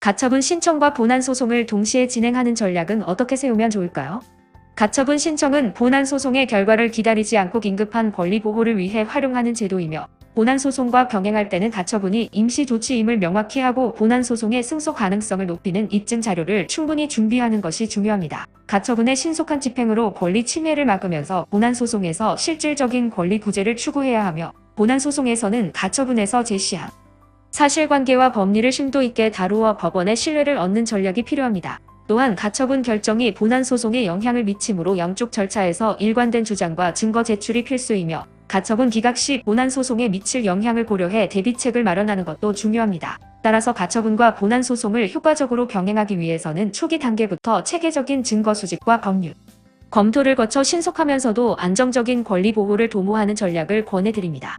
가처분 신청과 본안 소송을 동시에 진행하는 전략은 어떻게 세우면 좋을까요? 가처분 신청은 본안 소송의 결과를 기다리지 않고 긴급한 권리 보호를 위해 활용하는 제도이며 본안 소송과 병행할 때는 가처분이 임시 조치임을 명확히 하고 본안 소송의 승소 가능성을 높이는 입증 자료를 충분히 준비하는 것이 중요합니다. 가처분의 신속한 집행으로 권리 침해를 막으면서 본안 소송에서 실질적인 권리 구제를 추구해야 하며 본안 소송에서는 가처분에서 제시한 사실관계와 법리를 심도 있게 다루어 법원의 신뢰를 얻는 전략이 필요합니다. 또한 가처분 결정이 본안 소송에 영향을 미치므로 양쪽 절차에서 일관된 주장과 증거 제출이 필수이며 가처분 기각 시 본안 소송에 미칠 영향을 고려해 대비책을 마련하는 것도 중요합니다. 따라서 가처분과 본안 소송을 효과적으로 병행하기 위해서는 초기 단계부터 체계적인 증거 수집과 법률 검토를 거쳐 신속하면서도 안정적인 권리 보호를 도모하는 전략을 권해드립니다.